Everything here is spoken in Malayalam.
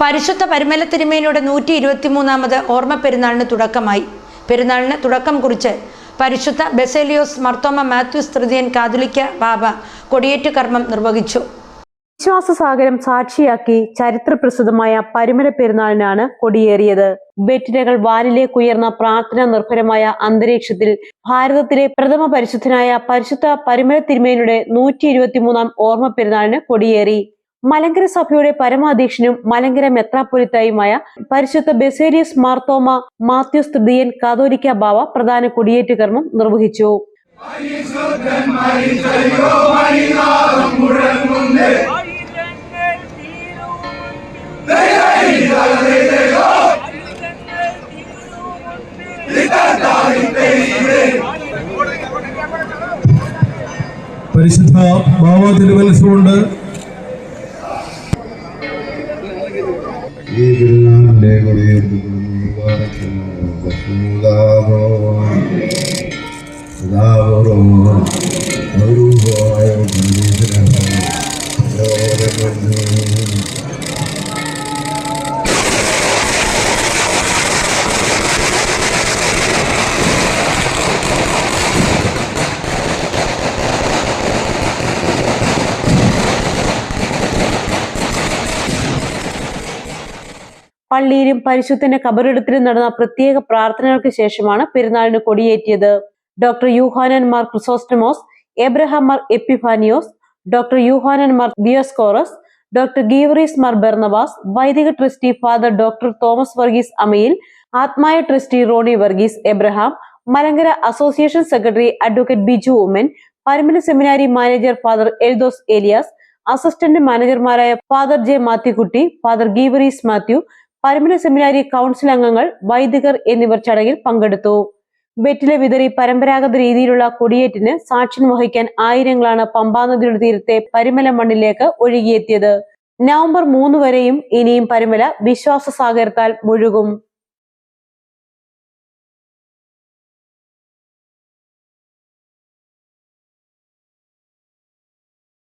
പരിശുദ്ധ പരിമല തിരുമേനിയുടെ നൂറ്റി ഇരുപത്തിമൂന്നാമത് ഓർമ്മ പെരുന്നാളിന് തുടക്കമായി. പെരുന്നാളിന് തുടക്കം കുറിച്ച് പരിശുദ്ധ ബെസേലിയോസ് മർത്തോമ മാത്യൂസ് തൃതീയൻ കാതുലിക്ക ബാബ കൊടിയേറ്റ് കർമ്മം നിർവഹിച്ചു. വിശ്വാസസാഗരം സാക്ഷിയാക്കി ചരിത്രപ്രസിദ്ധമായ പരിമല പെരുന്നാളിനാണ് കൊടിയേറിയത്. വെറ്റിനകൾ വാനിലേക്ക് ഉയർന്ന പ്രാർത്ഥന നിർഭരമായ അന്തരീക്ഷത്തിൽ ഭാരതത്തിലെ പ്രഥമ പരിശുദ്ധനായ പരിശുദ്ധ പരിമല തിരുമേനിയുടെ നൂറ്റി ഇരുപത്തിമൂന്നാം ഓർമ്മ പെരുന്നാളിന് കൊടിയേറി. മലങ്കര സഭയുടെ പരമാധ്യക്ഷനും മലങ്കര മെത്രാപ്പൊലിത്തായുമായ പരിശുദ്ധ ബെസേലിയസ് മാർത്തോമ മാത്യുസ് തൃതീയൻ കാതോലിക്ക ബാവ പ്രധാന കൊടിയേറ്റ കർമ്മം നിർവഹിച്ചു. പരിശുദ്ധ ബാബ തിരുവത്സവമുണ്ട് ஈ திருநாள் പള്ളിയിലും പരിശുദ്ധന്റെ കബറിടത്തിലും നടന്ന പ്രത്യേക പ്രാർത്ഥനകൾക്ക് ശേഷമാണ് പെരുന്നാളിന് കൊടിയേറ്റിയത്. Doctor Yuhanon Mar Chrysostomos Abraham Mar Epiphanios doctor Yuhanon Mar Dioscoros doctor Geevarghese Mar Barnabas വൈദിക trustee father doctor Thomas Varghese Amayil ആത്മായ trustee Roni Varghese Abraham Malankara association secretary advocate Biju Oommen Parumala seminary manager father Eldhose Elias assistant മാനേജർമാരായ father J Mathukutty father Geevarghese Mathew Parumala seminary council അംഗങ്ങൾ വൈദികർ എന്നിവർ ചടങ്ങിൽ പങ്കെടുത്തു. വെറ്റില വിതറി പരമ്പരാഗത രീതിയിലുള്ള കൊടിയേറ്റിന് സാക്ഷ്യം വഹിക്കാൻ ആയിരങ്ങളാണ് പമ്പാനദിയുടെ തീരത്തെ പരിമല മണ്ണിലേക്ക് ഒഴുകിയെത്തിയത്. നവംബർ മൂന്ന് വരെയും ഇനിയും പരിമല വിശ്വാസ സാഗരത്താൽ മുഴുകും.